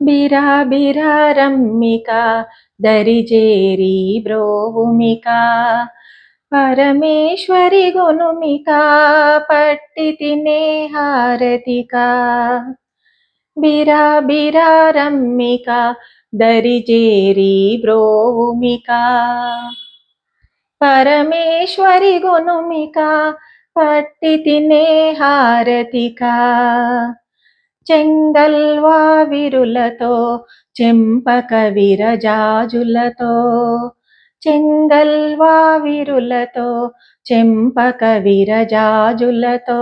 బిరా బిరా రమ్మిక దరిజేరి బ్రోవుమిక పరమేశ్వరి గునుమిక పట్టి తినే హారతిక బిరా బిరా రమ్మిక దరిజేరి బ్రోవుమిక పరమేశ్వరి చెంగల్వా విరులతో చెంపక విరజాజులతో. చెంగల్వా విరులతో చెంపక విరజాజులతో.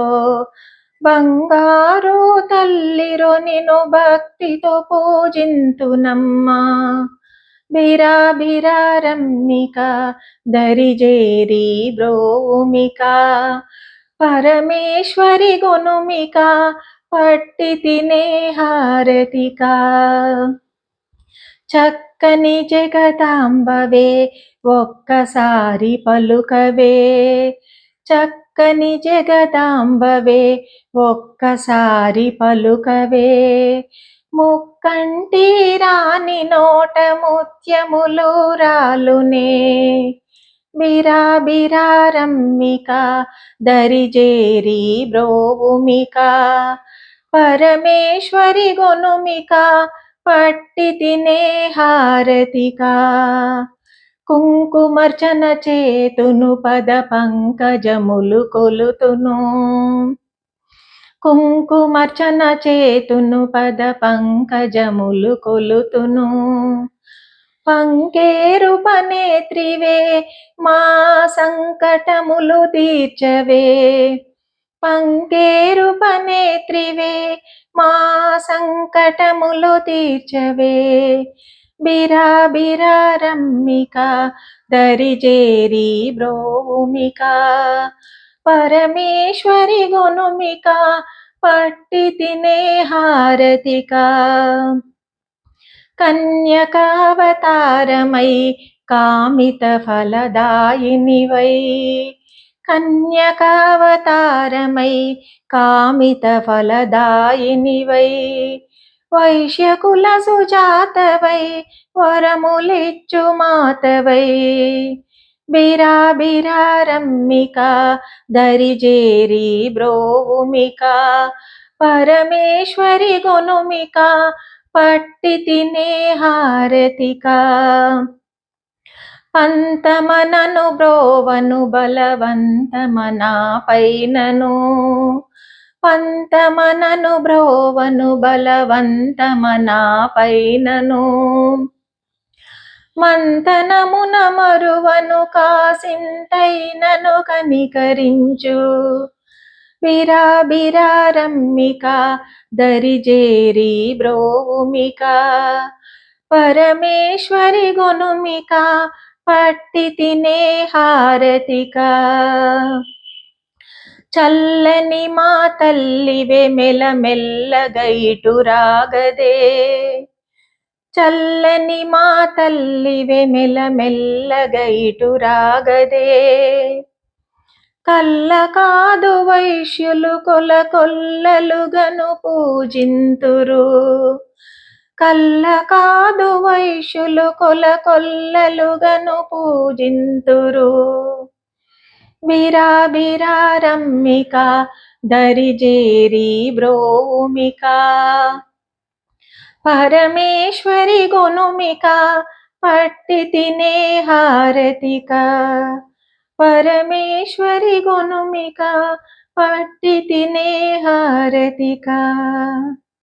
బంగారు తల్లిరో నిను భక్తితో పూజింతునమ్మా. బిరా బిరా రమ్మిక దరిజేరి బ్రోమిక పరమేశ్వరి గునుమిక పట్టి తినే హారతికా. చక్కని జగదాంబవే ఒక్కసారి పలుకవే. చక్కని జగదాంబవే ఒక్కసారి పలుకవే. ముక్కంటి రాని నోట ముత్యములు రాలునే. బిరా బిరా రమ్మిక దరిజేరి బ్రోవుమిక. పరమేశ్వరి గొనుమిక పట్టి తినే హారతిక. కుంకుమర్చన చేతును పద పంకజములు కొలుతును. కుంకుమర్చన చేతును పద పంకజములు కొలుతును. పంకేరుపనేత్రివే మా సంకటములు తీర్చవే. పంకేరు పనేత్రివే మా సంకటములు తీర్చవే. బిరా బిరా రమ్మిక దరిజేరి బ్రోమిక పరమేశ్వరి గునుమిక పట్టి తినే హారతిక. కన్యకావతారమై కామిత ఫలదాయినివై. కన్యకావతారమై కామిత ఫలదాయినివై వైశ్యకుల సుజాతవై వరములిచ్చు మాతవై బిరాబిరారమ్మిక దరిజేరి బ్రోవుమిక పరమేశ్వరి గునుమిక పట్టి తినే హారతిక. పంతమనను బ్రోవను బలవంతమనాపైనను పంతమనను బ్రోవను బలవంతమనా పైనను. మంతనమున మరువను కాసింతైనను కనికరించు. బిరా దరిజేరి బ్రోమిక పరమేశ్వరి గొనుమిక పట్టి తినే హారతిక. చల్లని మా తల్లివే మెల మెల్లగైటు రాగదే. చల్లని మా తల్లివే మెల మెల్లగైటు రాగదే. కల్ల కాదు వైశ్యులు కొల కొల్లలుగను పూజింతురు. కల్ల కాదు వైశ్యులు కొల కొల్లలుగను పూజింతురు. బిరా బిరా రమ్మిక దరిజేరి బ్రోమిక పరమేశ్వరి గునుమిక పట్టి తినే హారతిక. పరమేశ్వరి గునుమిక పట్టి తినే హారతిక.